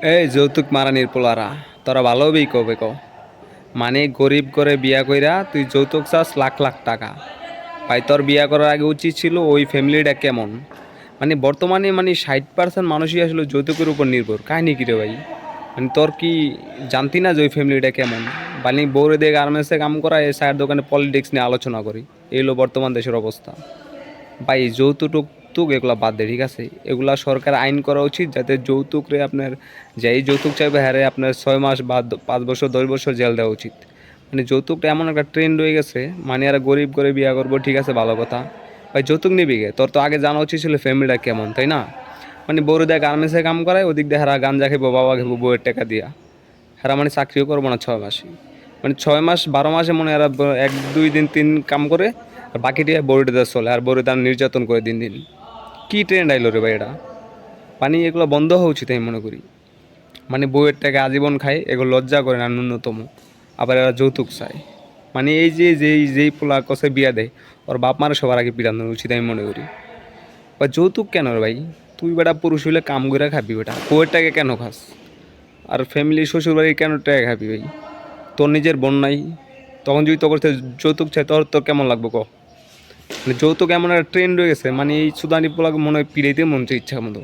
এই যৌতুক মারানির পোলারা, তোরা ভালো হবেই কবে ক মানে গরিব করে বিয়া কইরা তুই যৌতুক চাস লাখ লাখ টাকা। ভাই, তোর বিয়া করার আগে উচিত ছিল ওই ফ্যামিলিটা কেমন? মানে বর্তমানে মানে ষাট পার্সেন্ট মানুষই আসলে যৌতুকের উপর নির্ভর। কাহিনি কি রে ভাই? মানে তোর কি জানতি না যে ওই ফ্যামিলিটা কেমন? বালি বৌরে দিয়ে গার্মেন্টসে কাম করা এই সাইড দোকানে পলিটিক্স নিয়ে আলোচনা করি। এই হলো বর্তমান দেশের অবস্থা। ভাই, যৌতুক তুক এগুলো বাদ দেয় ঠিক আছে? এগুলা সরকার আইন করা উচিত যাতে যৌতুক রে আপনার, যেই যৌতুক চাইবে হ্যাঁ রে, আপনার ছয় মাস বা পাঁচ বছর, দশ বছর জেল দেওয়া উচিত। মানে যৌতুকটা এমন একটা ট্রেন্ড হয়ে গেছে মানে আর গরিব করে বিয়া করব, ঠিক আছে, ভালো কথা। ভাই, যৌতুক নিবি গে? তোর তো আগে জানা উচিত ছিল ফ্যামিলিটা কেমন, তাই না? মানে বউরে দেয় গার্মেন্টসে কাম করায়, ওদিক দিয়ে হারা গাঞ্জা খেবো বাবা খেবো বউয়ের টাকা দিয়া। হারা মানে চাকরিও করব না ছয় মাসে মানে ছয় মাস, বারো মাসে মনে হয় এরা এক, দুই দিন, তিন কাম করে, আর বাকিটি দেওয়া চলে, আর বউরে তার নির্যাতন করে দিন দিন। কী ট্রেন্ড আইলো রে ভাই এটা? মানে এগুলো বন্ধ হওয়া উচিত মনে করি। মানে বউয়ের টাকা আজীবন খায়, এগুলো লজ্জা করে না ন্যূনতম। আবার এরা যৌতুক চায়। মানে এই যে, যেই যেই পোলা কষে বিয়া দেয়, ওর বাপ মারা সবার আগে পিটানো উচিত আমি মনে করি। বা যৌতুক কেন রে ভাই? তুই বেটা পুরুষ হইলে কাম করে খাবি বেটা। বউয়ের টাকা কেন খাস? আর ফ্যামিলি শ্বশুর বাড়ি কেন টাকা খাবি ভাই? তোর নিজের বোন নাই। তখন যদি তোর যৌতুক চাই তোর তোর কেমন লাগবে ক যৌতুক এমন একটা ট্রেন্ড রয়েছে মানে এই সুদানি পোলাকে মনে হয় পিড়াইতে মন ইচ্ছা মতো।